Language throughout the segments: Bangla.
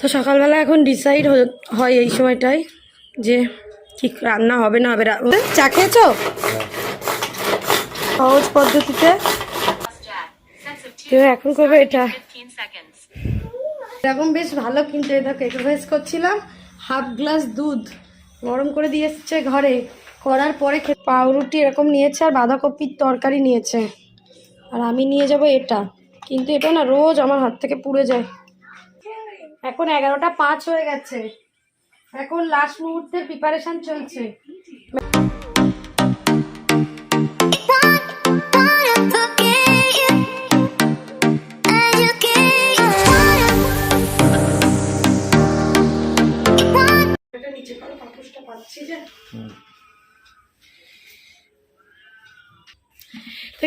তো সকালবেলা এখন ডিসাইড হয় এই সময়টাই যে কি রান্না হবে না হবে চা খেয়েছো? সহজ পদ্ধতিতে? এখন করবে এটা। এরকম বেশ ভালো কিন্তু এটা এক্সারসাইজ করছিলাম হাফ গ্লাস দুধ গরম করে দিয়ে এসছে ঘরে। করার পরে পাউরুটি এরকম নিয়েছে আর বাঁধাকপির তরকারি নিয়েছে। আর আমি নিয়ে যাব এটা। কিন্তু এটা না রোজ আমার হাত থেকে পুড়ে যায়। এখন এগারোটা পাঁচ হয়ে গেছে। এখন লাস্ট মুহূর্তের প্রিপারেশন চলছে।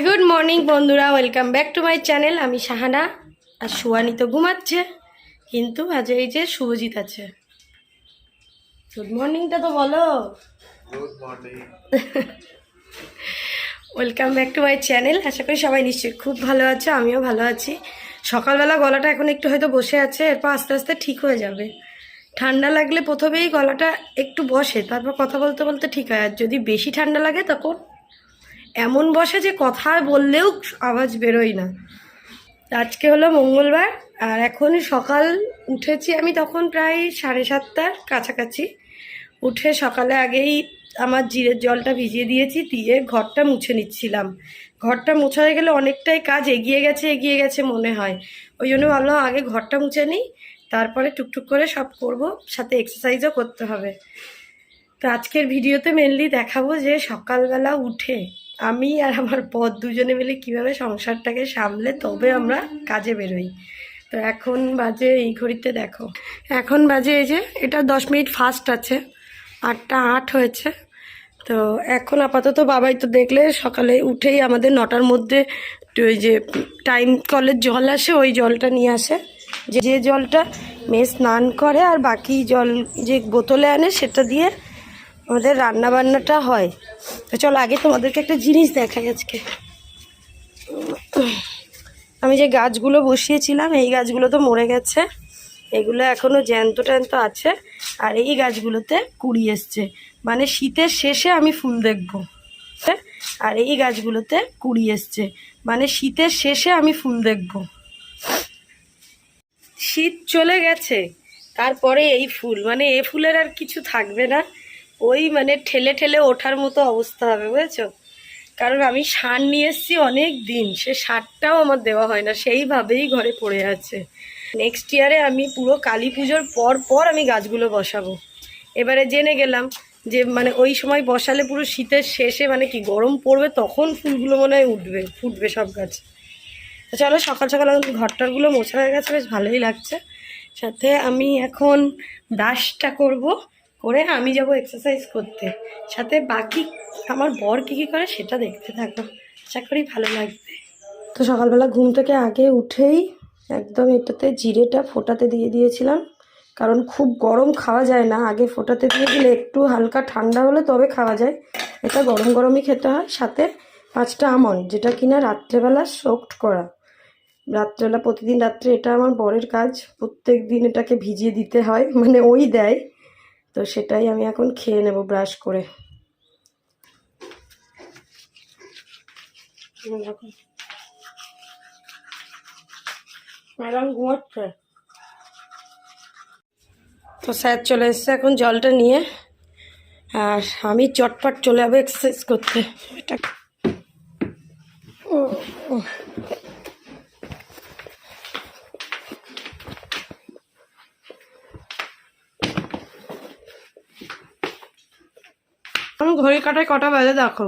গুড মর্নিং বন্ধুরা welcome back to my channel আমি শাহানা আর সুয়ানি তো ঘুমাচ্ছে। কিন্তু আজ এই যে শুভজিৎ আছে। গুড মর্নিংটা তো বলো। Good morning welcome back to my channel আশা করি সবাই নিশ্চয়ই খুব ভালো আছো আমিও ভালো আছি। সকালবেলা গলাটা এখন একটু হয়তো বসে আছে এরপর আস্তে আস্তে ঠিক হয়ে যাবে। ঠান্ডা লাগলে প্রথমেই গলাটা একটু বসে তারপর কথা বলতে বলতে ঠিক হয়। আর যদি বেশি ঠান্ডা লাগে তখন এমন বসে যে কথা বললেও আওয়াজ বেরোয় না। আজকে হলো মঙ্গলবার, আর এখন সকাল উঠেছি আমি তখন প্রায় সাড়ে সাতটার কাছাকাছি। উঠে সকালে আগেই আমার জিরের জলটা ভিজিয়ে দিয়েছি, দিয়ে ঘরটা মুছে নিচ্ছিলাম। ঘরটা মুছা হয়ে গেলে অনেকটাই কাজ এগিয়ে গেছে এগিয়ে গেছে মনে হয়। ওই জন্য ভাবলাম আগে ঘরটা মুছে নিই, তারপরে টুকটুক করে সব করব, সাথে এক্সারসাইজও করতে হবে। তো আজকের ভিডিওতে মেনলি দেখাবো যে সকালবেলা উঠে আমি আর আমার পথ দুজনে মিলে কীভাবে সংসারটাকে সামলে তবে আমরা কাজে বেরোই। তো এখন বাজে এই ঘড়িতে দেখো। এখন বাজে এই যে, এটা দশ মিনিট ফাস্ট আছে, আটটা আট হয়েছে। তো এখন আপাতত বাবাই তো দেখলে সকালে উঠেই আমাদের নটার মধ্যে ওই যে টাইম কলের জল আসে, ওই জলটা নিয়ে আসে। যে জলটা মেয়ে স্নান করে আর বাকি জল যে বোতলে আনে সেটা দিয়ে আমাদের রান্না বান্নাটা হয়। তো চলো আগে তোমাদেরকে একটা জিনিস দেখাই আজকে। আমি যে গাছগুলো বসিয়েছিলাম, এই গাছগুলো তো মরে গেছে। এগুলো এখনও জ্যান্ত ট্যান্ত আছে আর এই গাছগুলোতে কুড়ি এসছে। মানে শীতের শেষে আমি ফুল দেখব। আর এই গাছগুলোতে কুড়ি এসছে। মানে শীতের শেষে আমি ফুল দেখব। শীত চলে গেছে, তারপরে এই ফুল। মানে এ ফুলের আর কিছু থাকবে না। ওই মানে ঠেলে ঠেলে ওঠার মতো অবস্থা হবে, বুঝেছ? কারণ আমি সার নিয়ে এসেছি অনেক দিন, সে সারটাও আমার দেওয়া হয় না, সেইভাবেই ঘরে পড়ে আছে। নেক্সট ইয়ারে আমি পুরো কালী পুজোর পর পর আমি গাছগুলো বসাবো। এবারে জেনে গেলাম যে মানে ওই সময় বসালে পুরো শীতের শেষে মানে কি গরম পড়বে, তখন ফুলগুলো মনে হয় উঠবে, ফুটবে সব গাছ। চলো, সকাল সকাল এখন ঘরটারগুলো মোছা হয়ে গেছে, বেশ ভালোই লাগছে। সাথে আমি এখন ব্রাশটা করব। করে আমি যাব এক্সারসাইজ করতে। সাথে বাকি আমার বর কী কী করে সেটা দেখতে থাকো। আশা করি ভালো লাগবে। তো সকালবেলা ঘুম থেকে আগে উঠেই একদম এটাতে জিরেটা ফোটাতে দিয়ে দিয়েছিলাম। কারণ খুব গরম খাওয়া যায় না, আগে ফোটাতে দিয়ে দিলে একটু হালকা ঠান্ডা হলে তবে খাওয়া যায়। এটা গরম গরমই খেতে হয়। সাথে পাঁচটা আমন্ড, যেটা কিনা রাত্রেবেলা সোকড করা। রাত্রেবেলা প্রতিদিন রাত্রে এটা আমার বরের কাজ। প্রত্যেক দিন এটাকে ভিজিয়ে দিতে হয় মানে ওই দেয়। তো সেটাই আমি এখন খেয়ে নেব ব্রাশ করে। ম্যাডাম ঘুমাচ্ছে। তো স্যার চলে এসছে এখন জলটা নিয়ে। আর আমি চটপট চলে যাব এক্সারসাইজ করতে। এটা ও, ও। আমার ঘড়ি কাটায় কটা বাজে দেখো।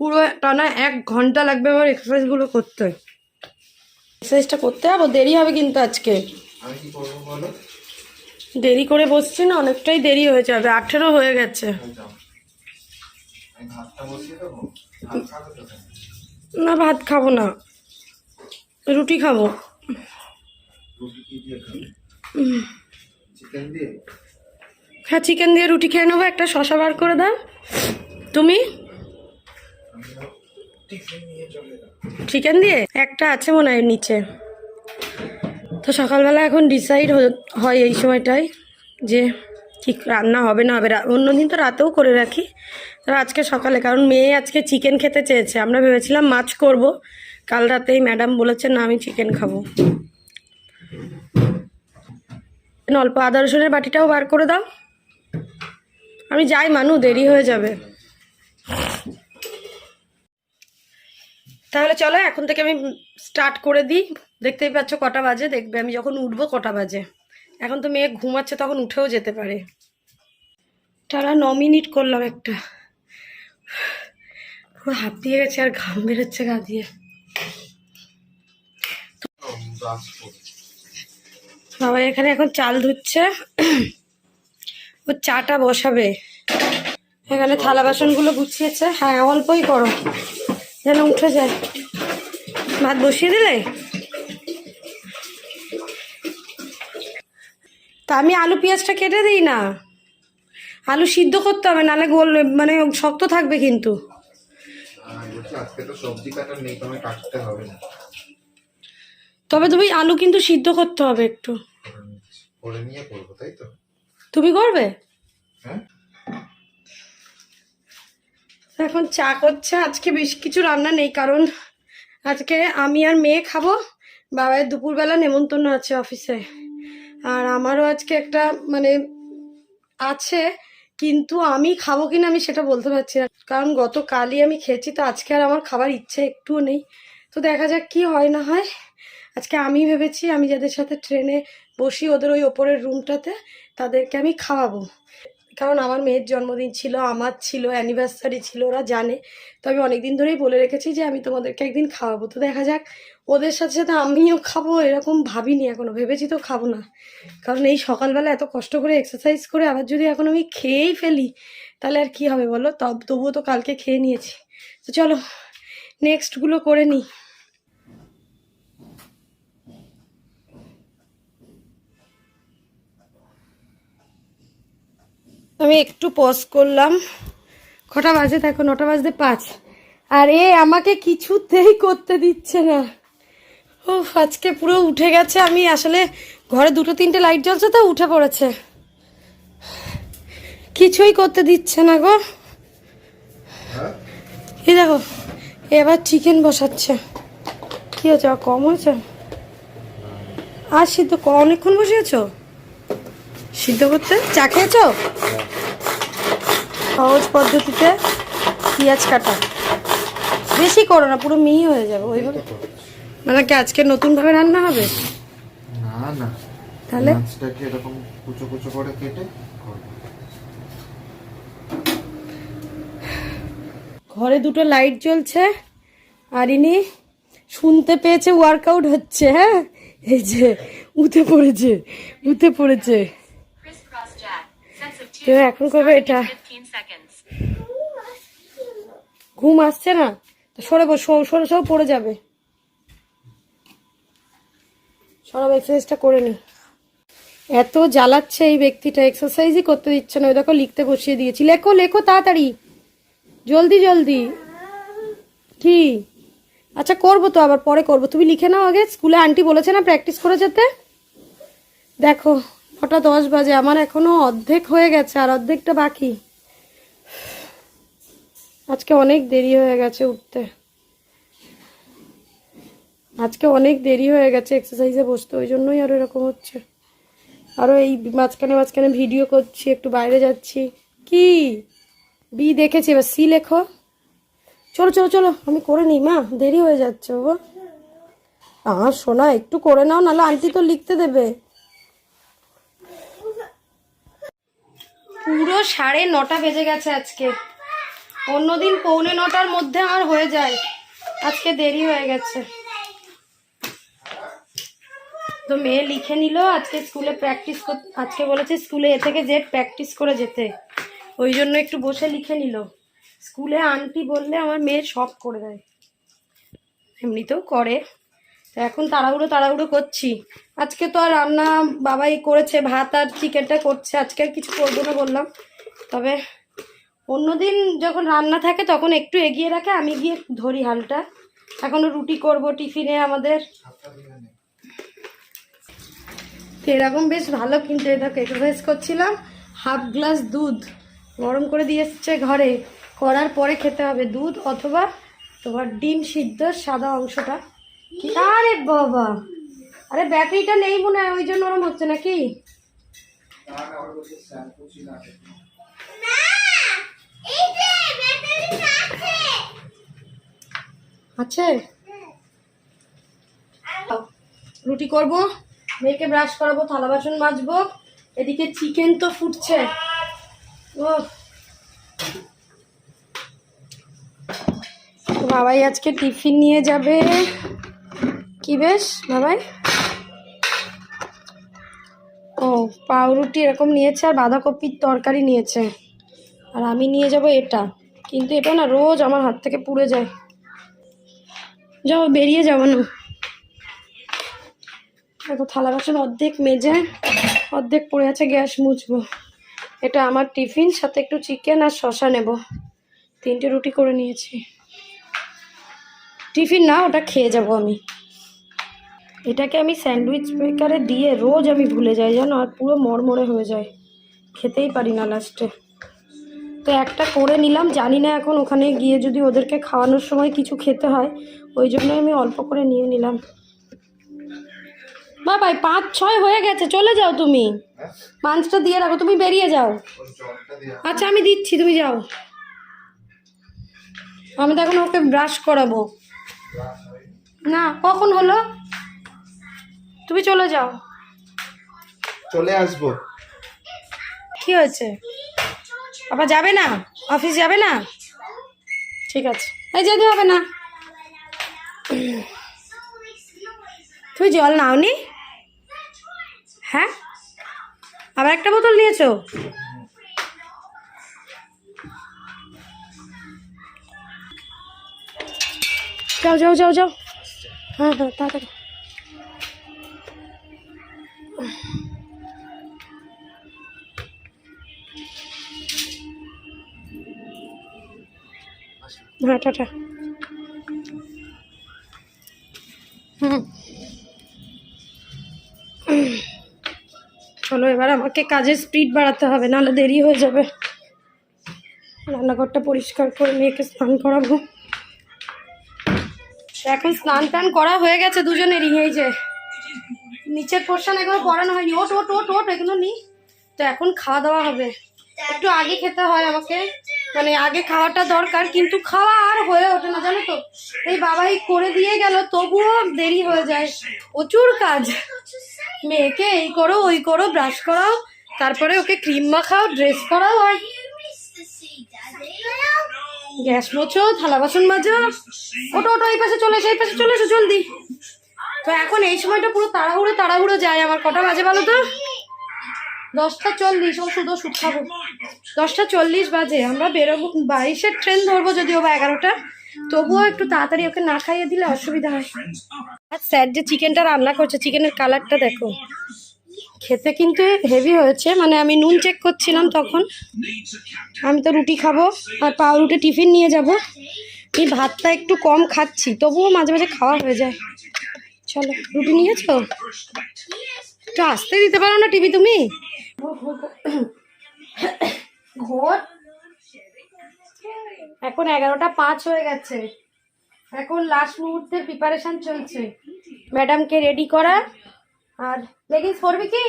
পুরো টানা এক ঘণ্টা লাগবে আমার এক্সারসাইজগুলো করতে। এক্সারসাইজটা করতে হবে দেরি হবে কিন্তু আজকে। আমি দেরি করে বসছি না অনেকটাই দেরি হয়ে যাবে আঠেরো হয়ে গেছে। আমি। আমি? না ভাত খাব না। রুটি খাব। রুটি কি দিয়ে খাবে? চিকেন দিয়ে? হ্যাঁ চিকেন দিয়ে রুটি খেয়ে নেব, একটা শশা বার করে দাও। তুমি? চিকেন দিয়ে? একটা আছে মনে হয় নিচে। তো সকালবেলা এখন ডিসাইড হয় এই সময়টাই যে কি রান্না হবে না হবে। রা- অন্যদিন তো রাতেও করে রাখি। তো আজকে সকালে, কারণ মেয়ে আজকে চিকেন খেতে চেয়েছে। আমরা ভেবেছিলাম মাছ করব। কাল রাতেই ম্যাডাম বলেছে, না, আমি চিকেন খাব। অল্প আদা রসুনের বাটিটাও বার করে দাও। আমি যাই মানু দেরি হয়ে যাবে। তাহলে চলো এখন থেকে আমি স্টার্ট করে দিই। দেখতেই পাচ্ছ কটা বাজে দেখবে আমি যখন উঠবো কটা বাজে। এখন তো মেয়ে ঘুমাচ্ছে তখন উঠেও যেতে পারে। তারা ন মিনিট করলাম একটা। পুরো হাঁপিয়ে গেছে আর ঘাম বেরোচ্ছে গা দিয়ে। বাবা এখানে এখন চাল ধুচ্ছে। ও চাটা বসাবে। এখানে থালা বাসনগুলো গুছিয়েছে। হ্যাঁ অল্পই করো যেন উঠে যায়। ভাত বসিয়ে দিলে? তা আমি আলু পেঁয়াজটা কেটে দিই না। আলু সিদ্ধ করতে হবে নাহলে গোল মানে শক্ত থাকবে কিন্তু। না। তবে তুমি আলু কিন্তু সিদ্ধ করতে হবে একটু। করে নিয়ে করব তাই তো? তুমি করবে? হ্যাঁ। এখন চা করছে আজকে বেশ কিছু রান্না নেই কারণ আজকে আমি আর মেয়ে খাব বাবার দুপুরবেলা নেমন্তন্ন আছে অফিসে। আর আমারও আজকে একটা মানে আছে কিন্তু আমি খাব কিনা আমি সেটা বলতে পারছি না। কারণ গতকালই আমি খেয়েছি তো আজকে আর আমার খাবার ইচ্ছে একটুও নেই। তো দেখা যাক কি হয় না হয়। আজকে আমি ভেবেছি আমি যাদের সাথে ট্রেনে বসি ওদের ওই ওপরের রুমটাতে, তাদেরকে আমি খাওয়াবো। কারণ আমার মেয়ের জন্মদিন ছিল, আমার ছিল অ্যানিভার্সারি ছিল, ওরা জানে। তো আমি অনেকদিন ধরেই বলে রেখেছি যে, আমি তোমাদেরকে একদিন খাওয়াবো। তো দেখা যাক, ওদের সাথে সাথে আমিও খাব, এরকম ভাবিনি এখনও ভেবেছি তো খাব না। কারণ এই সকালবেলা এত কষ্ট করে এক্সারসাইজ করে আবার যদি এখন আমি খেয়েই ফেলি, তাহলে আর কি হবে বলো? তব, তবুও তো কালকে খেয়ে নিয়েছি। তো চলো নেক্সটগুলো করে নিই। আমি একটু পজ করলাম। কটা বাজে দেখো? নটা বাজতে পাঁচ। আর এ আমাকে কিছুতেই করতে দিচ্ছে না। ও আজকে পুরো উঠে গেছে। আমি আসলে ঘরে দুটো তিনটে লাইট জ্বলছে তো উঠে পড়েছে। কিছুই করতে দিচ্ছে না গো। হ্যাঁ? এই দেখো এবার চিকেন বসাচ্ছে। কি হয়েছে? কম হয়েছে? আর সিদ্ধ অনেকক্ষণ বসিয়েছো সিদ্ধ করতে? চা খেয়েছো? সহজ পদ্ধতিতে পেঁয়াজ কাটা। বেশি করো না পুরো মিহি হয়ে যাবে ওইভাবে। মানে কি আজকে নতুনভাবে রান্না হবে? না না। তাহলে? মাছটাকে এরকম কুচো কুচো করে কেটে ঘরে দুটো লাইট জ্বলছে আর ইনি শুনতে পেয়েছে ওয়ার্কআউট হচ্ছে হ্যাঁ? এই যে উঠে পড়েছে উঠে পড়েছে. Sets of তো two. এখন করবে এটা? ঘুম আসছে না? সরে সরে সব পড়ে যাবে। সরব এক্সারসাইজটা করে নি। এত জ্বালাচ্ছে এই ব্যক্তিটা এক্সারসাইজই করতে দিচ্ছে না। ওই দেখো লিখতে বসিয়ে দিয়েছি। লেখো লেখো তাড়াতাড়ি। জলদি জলদি। কি? আচ্ছা করব তো আবার, পরে করব। তুমি লিখে নাও আগে। স্কুলে আন্টি বলেছে না প্র্যাকটিস করে যেতে? দেখো। নটা দশ বাজে, আমার এখনও অর্ধেক হয়ে গেছে, আর অর্ধেকটা বাকি। আজকে অনেক দেরি হয়ে গেছে উঠতে। আজকে অনেক দেরি হয়ে গেছে এক্সারসাইজে বসতে, ওই জন্যই আরও এরকম হচ্ছে। আরও এই মাঝখানে মাঝখানে ভিডিও করছি, একটু বাইরে যাচ্ছি। কি? বি দেখেছি, এবার সি লেখো। চলো চলো চলো, আমি করে নিই, মা, দেরি হয়ে যাচ্ছে, বাবা। আমার শোনা একটু করে নাও, নাহলে আন্টি তো লিখতে দেবে। পুরো সাড়ে নটা বেজে গেছে আজকে। অন্যদিন পৌনে নটার মধ্যে আমার হয়ে যায়। আজকে দেরি হয়ে গেছে। তো মেয়ে লিখে নিল, আজকে স্কুলে প্র্যাকটিস আজকে বলেছে স্কুলে এ থেকে জেড প্র্যাকটিস করে যেতে। ওই জন্য একটু বসে লিখে নিল। স্কুলে আন্টি বললে আমার মেয়ে সব করে দেয়। এমনিতেও করে। এখন তাড়াহুড়ো তাড়াহুড়ো করছি। আজকে তো আর রান্না বাবাই করেছে, ভাত আর চিকেনটা করছে, আজকে আর কিছু করব না বললাম। তবে অন্যদিন যখন রান্না থাকে তখন একটু এগিয়ে রাখে, আমি গিয়ে ধরি হালটা। এখনও রুটি করব টিফিনে আমাদের। এরকম বেশ ভালো কিন্তু দেখো এক্সারসাইজ করছিলাম। হাফ গ্লাস দুধ গরম করে দিয়ে এসছে ঘরে। করার পরে খেতে হবে দুধ অথবা তোমার ডিম সিদ্ধ সাদা অংশটা। আরে বাবা। আরে ব্যাটারিটা নেই মনে হয়, ওই জন্য ওরম হচ্ছে নাকি। আছে? রুটি করব, মেয়েকে ব্রাশ করাবো, থালা বাসন মাজবো, এদিকে চিকেন তো ফুটছে। ও বাবাই আজকে টিফিন নিয়ে যাবে। বেশ, বাবাই? ও, পাউরুটি এরকম নিয়েছে আর বাঁধাকপির তরকারি নিয়েছে। আর আমি নিয়ে যাব এটা। কিন্তু এটা না রোজ আমার হাত থেকে পুড়ে যায়। যাও, বেরিয়ে যাব না। দেখো, থালা বাসন অর্ধেক মেজে, অর্ধেক পড়ে আছে, গ্যাস মুছবো। এটা আমার টিফিন, সাথে একটু চিকেন আর শশা নেব। তিনটে রুটি করে নিয়েছি। টিফিন না, ওটা খেয়ে যাব আমি। এটাকে আমি স্যান্ডউইচ মেকারে দিয়ে রোজ আমি ভুলে যাই জানো, আর পুরো মরমরে হয়ে যায়। খেতেই পারি না লাস্টে। তো একটা করে নিলাম, জানি না এখন ওখানে গিয়ে যদি ওদেরকে খাওয়ানোর সময় কিছু খেতে হয়, ওই জন্য আমি অল্প করে নিয়ে নিলাম। বা ভাই পাঁচ ছয় হয়ে গেছে, চলে যাও তুমি? পাঁচটা দিয়ে রাখো, তুমি বেরিয়ে যাও। আচ্ছা আমি দিচ্ছি, তুমি যাও। আমি তো এখন ওকে ব্রাশ করাবো। না, কখন হলো? তুমি চলে যাও। চলে আসব। কি হয়েছে? বাবা যাবে না? অফিস যাবে না? ঠিক আছে। এই যেতে হবে না। তুমি জল নাওনি? হ্যাঁ? আবার একটা বোতল নিয়েছো? যাও যাও যাও যাও। হ্যাঁ হ্যাঁ তাড়াতাড়ি। হ্যাঁ টাটা। হুম। চলো, এবার আমাকে কাজের স্পিড বাড়াতে হবে, নাহলে দেরি হয়ে যাবে। রান্নাঘরটা পরিষ্কার করে মেয়েকে স্নান করাবো। এখন স্নান টান করা হয়ে গেছে দুজনেরই, এই যে। নিচের পোর্শন এগুলো পড়ানো হয়নি। ওট ওট ওট ওট এগুলো নি। তো এখন খাওয়া দাওয়া হবে। একটু আগে খেতে হয় আমাকে। মানে আগে খাওয়াটা দরকার, কিন্তু খাওয়া আর হয়ে ওঠে না, জানো তো? এই বাবাই করে দিয়ে গেল, তবুও দেরি হয়ে যায়। প্রচুর কাজ। মেয়েকে এই করো, ওই করো, ব্রাশ করাও, তারপরে ওকে ক্রিম মাখাও, ড্রেস করাও আর গ্যাস মোছো, থালা বাসন মাজো। ওটো ওটো এই পাশে চলে এসো, এই পাশে চলে এসো, জলদি। তো এখন এই সময়টা পুরো তাড়াহুড়ো তাড়াহুড়ো যায় আমার কটা বাজে বলো তো? দশটা চল্লিশ, ও শুধু ওষুধ খাব। দশটা চল্লিশ বাজে, আমরা বেরোবো। বাইশের ট্রেন ধরবো যদিও বা এগারোটা। তবুও একটু তাড়াতাড়ি ওকে না খাইয়ে দিলে অসুবিধা হয়। আর স্যার যে চিকেনটা রান্না করছে, চিকেনের কালারটা দেখো। খেতে কিন্তু হেভি হয়েছে মানে আমি নুন চেক করছিলাম তখন। আমি তো রুটি খাব, আর পাউরুটি টিফিন নিয়ে যাব। এই ভাতটা একটু কম খাচ্ছি, তবুও মাঝে মাঝে খাওয়া হয়ে যায়। চলো, রুটি নিয়েছো? একটু আসতে দিতে পারো না টিভি তুমি? ঘর। এখন এগারোটা পাঁচ হয়ে গেছে। এখন লাস্ট মুহূর্তের প্রিপারেশন চলছে। ম্যাডামকে রেডি করা। আর লেগিংস পরবি কি?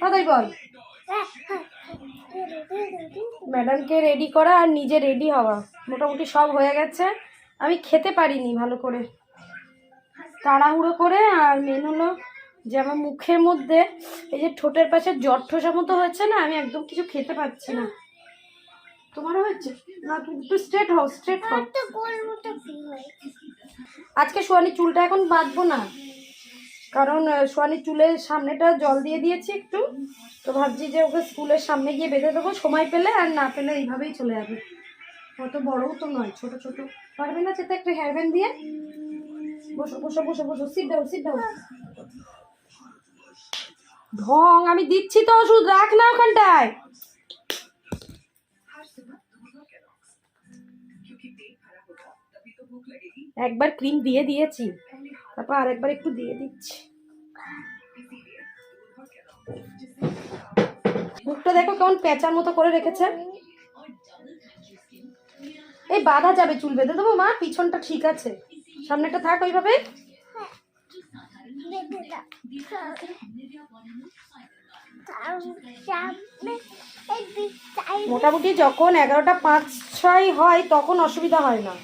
তাড়াতাড়ি বল। ম্যাডামকে রেডি করা আর নিজে রেডি হওয়া। মোটামুটি সব হয়ে গেছে। আমি খেতে পারিনি ভালো করে। তাড়াহুড়ো করে আর মেন হলো যে আমার মুখের মধ্যে এই যে ঠোঁটের পাশে জ্বর ঠোসা মতো হচ্ছে না আমি একদম কিছু খেতে পারছি না। তোমারও হচ্ছে? না তুমি একটু স্ট্রেট হও স্ট্রেট হও। আজকে সোয়ানির চুলটা এখন বাঁধবো না কারণ আহ, সোয়ানির চুলের সামনেটা জল দিয়ে দিয়েছি একটু। তো ভাবছি যে ওকে স্কুলের সামনে গিয়ে বেঁধে দেবো সময় পেলে আর না পেলে এইভাবেই চলে যাবে। অত বড়ও তো নয় ছোট ছোট। পারবে না চেতে একটু হেয়ার ব্যান্ড দিয়ে? বসো বসো বসো বসো সিট দাও সিট দাও ঢং, আমি দিচ্ছি তো ওষুধ, রাখ না ওখানটায়। একবার ক্রিম দিয়ে দিয়েছি, তারপর আরেকবার একটু দিয়ে দিচ্ছি। মুখটা দেখো কেমন পেঁচার মতো করে রেখেছে। এই বাঁধা যাবে চুল বেঁধে দেবো মা, পিছনটা ঠিক আছে। সামনেটা থাক ওইভাবে। মোটামুটি যখন এগারোটা পাঁচ ছয় হয়, তখন অসুবিধা হয় না।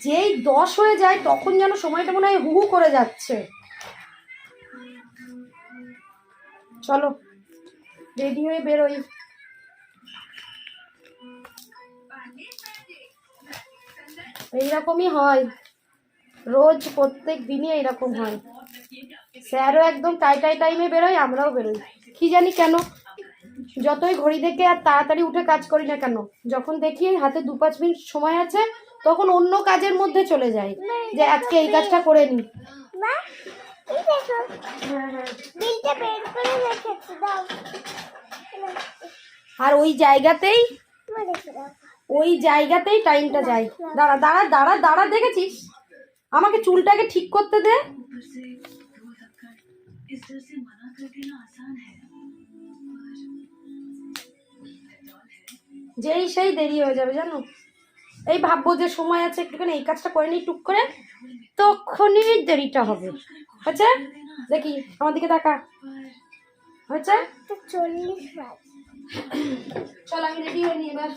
যেই দশ হয়ে যায়, তখন যেন সময়টা মনে হয় হু হু করে যাচ্ছে। চলো, রেডি হয়ে বেরোই। এইরকমই হয়। রোজ প্রত্যেক দিনই এইরকম হয়। স্যারও একদম টাই টাই টাইমে বেরোয় আমরাও বেরোই। কি জানি কেন? যতই ঘড়ি দেখে আর তাড়াতাড়ি উঠে কাজ করি না কেন যখন দেখি হাতে দু পাঁচ মিনিট সময় আছে তখন অন্য কাজের মধ্যে চলে যাই যে আজকে এই কাজটা করে নি। আর ওই জায়গাতেই ওই জায়গাতেই টাইমটা যায়। দাঁড়া দাঁড়া দাঁড়া দাঁড়া দেখেছিস? আমাকে চুলটাকে ঠিক করতে দে। যেই সেই দেরি হয়ে যাবে জানো? এই ভাববো যে সময় আছে একটুখানি এই কাজটা করে নিই টুক করে। তখনই দেরিটা হবে। হয়েছে? দেখি আমার দিকে তাকা। হয়েছে? চল্লিশ চল আমি রেডি হয়ে নিই এবার।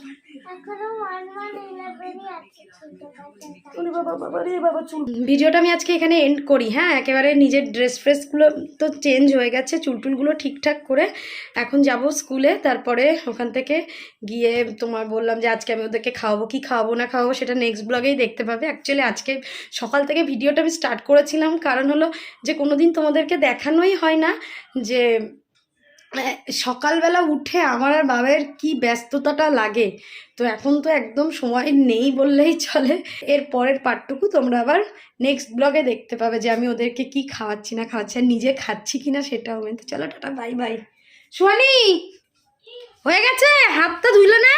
ভিডিওটা আমি আজকে এখানে এন্ড করি হ্যাঁ? একেবারে নিজের ড্রেস ফ্রেসগুলো তো চেঞ্জ হয়ে গেছে চুল টুলগুলো ঠিকঠাক করে এখন যাব স্কুলে তারপরে ওখান থেকে গিয়ে তোমার বললাম যে আজকে আমি ওদেরকে খাওয়াবো কি খাওয়াবো না খাওয়াবো সেটা নেক্সট ব্লগেই দেখতে পাবে। অ্যাকচুয়ালি আজকে সকাল থেকে ভিডিওটা আমি স্টার্ট করেছিলাম কারণ হলো যে কোনো দিন তোমাদেরকে দেখানোই হয় না যে সকালবেলা উঠে আমার আর বাবার কি ব্যস্ততাটা লাগে। তো এখন তো একদম সময় নেই বললেই চলে। এর পরের পার্টটুকু তোমরা আবার নেক্সট ব্লগে দেখতে পাবে যে আমি ওদেরকে কি খাওয়াচ্ছি, না খাওয়াচ্ছি, আর নিজে খাচ্ছি কি না সেটাও আমি তো চলো টাটা বাই বাই সোয়ানি হয়ে গেছে? হাতটা ধুইলে না?